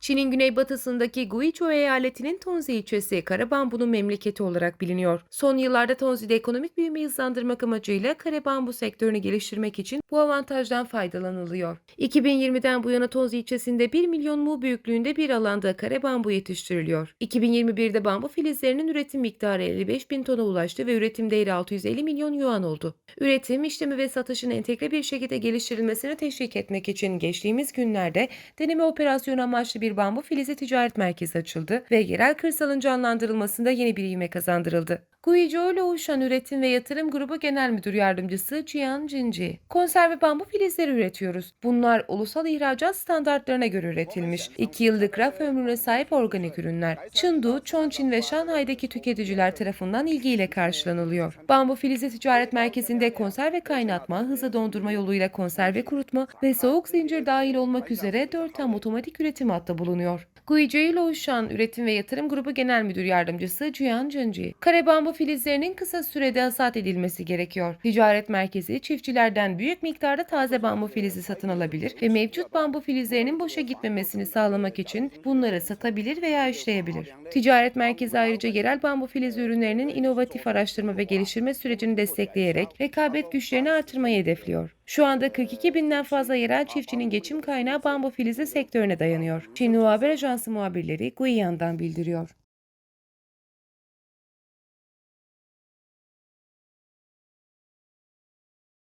Çin'in güneybatısındaki Guizhou eyaletinin Tonzi ilçesi kara bambunun memleketi olarak biliniyor. Son yıllarda Tonzi'de ekonomik büyümeyi hızlandırmak amacıyla kare bambu sektörünü geliştirmek için bu avantajdan faydalanılıyor. 2020'den bu yana Tonzi ilçesinde 1 milyon mu büyüklüğünde bir alanda kare bambu yetiştiriliyor. 2021'de bambu filizlerinin üretim miktarı 55 bin tona ulaştı ve üretim değeri 650 milyon yuan oldu. Üretim, işlemi ve satışın entegre bir şekilde geliştirilmesini teşvik etmek için geçtiğimiz günlerde deneme operasyonu amaçlı bir bambu filizi ticaret merkezi açıldı ve yerel kırsalın canlandırılmasında yeni bir ivme kazandırıldı. Guizhou Louşan Üretim ve Yatırım Grubu Genel Müdür Yardımcısı Jian Jinji. Konserve bambu filizleri üretiyoruz. Bunlar ulusal ihracat standartlarına göre üretilmiş. 2 yıllık raf ömrüne sahip organik ürünler. Chengdu, Chongqing ve Şanghay'daki tüketiciler tarafından ilgiyle karşılanılıyor. Bambu filizi ticaret merkezinde konserve kaynatma, hızlı dondurma yoluyla konserve kurutma ve soğuk zincir dahil olmak üzere 4 tam otomatik üretim hattı bulunuyor. Guizhou Louşan Üretim ve Yatırım Grubu Genel Müdür Yardımcısı Jian Jinji. Kare bambu filizlerinin kısa sürede hasat edilmesi gerekiyor. Ticaret merkezi çiftçilerden büyük miktarda taze bambu filizi satın alabilir ve mevcut bambu filizlerinin boşa gitmemesini sağlamak için bunları satabilir veya işleyebilir. Ticaret merkezi ayrıca yerel bambu filizi ürünlerinin inovatif araştırma ve geliştirme sürecini destekleyerek rekabet güçlerini artırmayı hedefliyor. Şu anda 42 binden fazla yerel çiftçinin geçim kaynağı bambu filizi sektörüne dayanıyor. Çinli Haber Ajansı muhabirleri Guiyan'dan bildiriyor.